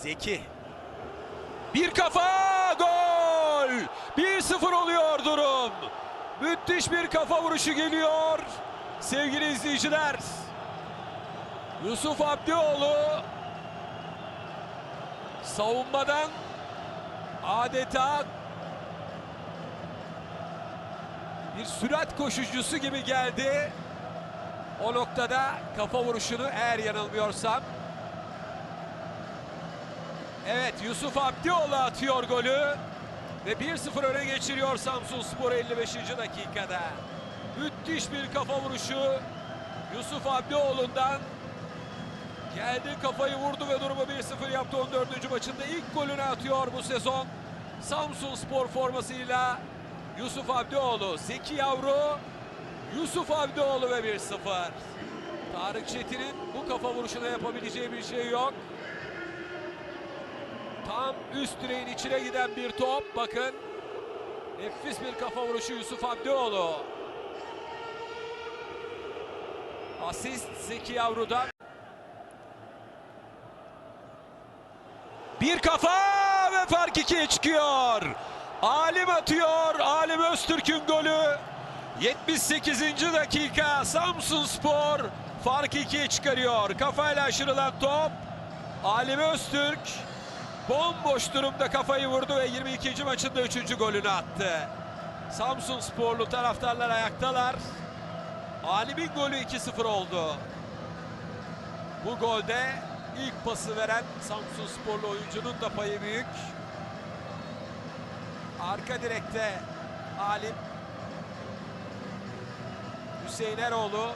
Zeki. Bir kafa gol. 1-0 oluyor durum. Müthiş bir kafa vuruşu geliyor. Sevgili izleyiciler. Yusuf Abdioğlu savunmadan adeta bir sürat koşucusu gibi geldi. O noktada kafa vuruşunu eğer yanılmıyorsam Evet Yusuf Abdioğlu atıyor golü ve 1-0 öne geçiriyor Samsun Spor 55. dakikada. Müthiş bir kafa vuruşu Yusuf Abdioğlu'ndan geldi kafayı vurdu ve durumu 1-0 yaptı 14. maçında ilk golünü atıyor bu sezon. Samsun Spor formasıyla Yusuf Abdioğlu, Zeki Yavru, Yusuf Abdioğlu ve 1-0. Tarık Çetin'in bu kafa vuruşuna yapabileceği bir şey yok. Tam üst direğin içine giden bir top. Bakın. Nefis bir kafa vuruşu Yusuf Abdioğlu. Asist Zeki Yavru'dan. Bir kafa ve fark ikiye çıkıyor. Alim atıyor. Alim Öztürk'ün golü. 78. dakika Samsun Spor fark ikiye çıkarıyor. Kafayla aşırılan top. Alim Öztürk bomboş durumda kafayı vurdu ve 22. maçında 3. golünü attı. Samsun Sporlu taraftarlar ayaktalar. Alim'in golü 2-0 oldu. Bu golde ilk pası veren Samsun Sporlu oyuncunun da payı büyük. Arka direkte Alim Hüseyin Eroğlu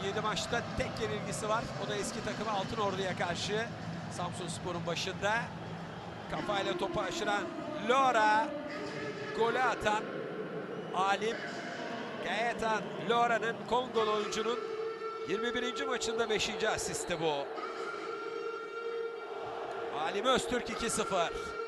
17 maçta tek yenilgisi var. O da eski takımı Altın Ordu'ya karşı. Samsun Spor'un başında. Kafayla topu aşıran Lora. Golü atan Alim. Gayetan Lora'nın Kongolu oyuncunun 21. maçında 5. asisti bu. Alim Öztürk 2-0.